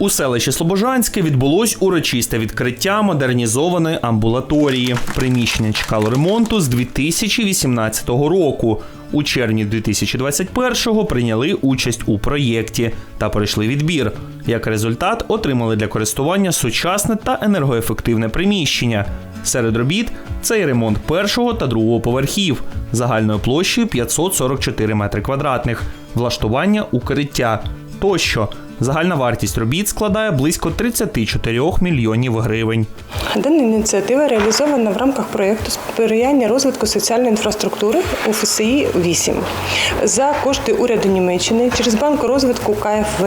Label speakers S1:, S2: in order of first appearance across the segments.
S1: У селищі Слобожанське відбулось урочисте відкриття модернізованої амбулаторії. Приміщення чекало ремонту з 2018 року. У червні 2021-го прийняли участь у проєкті та пройшли відбір. Як результат, отримали для користування сучасне та енергоефективне приміщення. Серед робіт це і ремонт першого та другого поверхів загальною площею 544 метри квадратних, влаштування укриття тощо. Загальна вартість робіт складає близько 34 мільйонів гривень.
S2: Дана ініціатива реалізована в рамках проєкту сприяння розвитку соціальної інфраструктури у ФСІ 8 за кошти уряду Німеччини через банк розвитку КФВ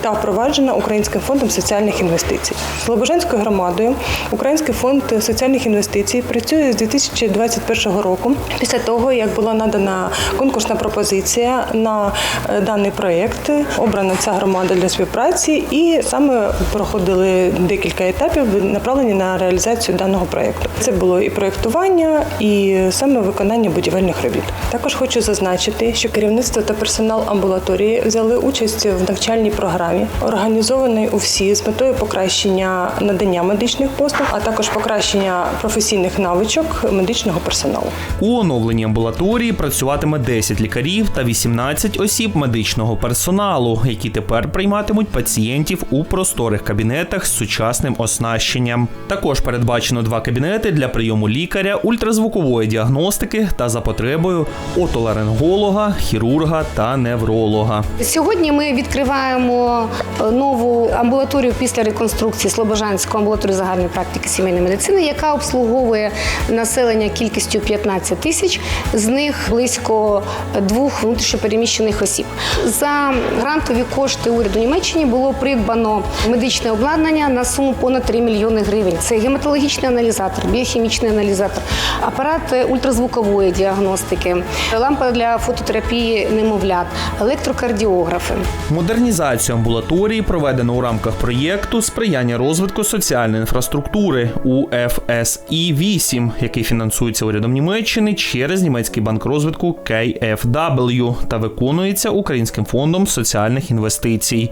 S2: та впроваджена Українським фондом соціальних інвестицій. Слобожанською громадою Український фонд соціальних інвестицій працює з 2021 року. Після того, як була надана конкурсна пропозиція на е, даний проєкт, обрана ця громада для співпраці, і саме проходили декілька етапів, направлені на реалізацію даного проєкту. Це було і проєктування, і саме виконання будівельних робіт. Також хочу зазначити, що керівництво та персонал амбулаторії взяли участь в навчальній програмі, організованій у всі з метою покращення надання медичних послуг, а також покращення професійних навичок медичного персоналу.
S1: У оновленій амбулаторії працюватиме 10 лікарів та 18 осіб медичного персоналу, які тепер прийматимуть пацієнтів у просторих кабінетах з сучасним оснащенням. Також передбачено два кабінети для прийому лікаря, ультразвукової діагностики та за потребою отоларинголога, хірурга та невролога.
S3: Сьогодні ми відкриваємо е, нову амбулаторію після реконструкції Слобожанську амбулаторію загальної практики сімейної медицини, яка обслуговує населення кількістю 15 тисяч, з них близько двох внутрішньопереміщених осіб. За грантові кошти уряду Німеччини було придбано медичне обладнання на суму понад 3 мільйони гривень. Це гематологічний аналізатор, біохімічний аналізатор, апарат ультразвукової діагностики, лампа для фототерапії немовлят, електрокардіографи.
S1: Модернізацію амбулаторії проведено у рамках проєкту сприяння розвитку соціальної інфраструктури УФСІ 8 який фінансується урядом Німеччини через німецький банк розвитку KfW та виконується Українським фондом соціальних інвестицій.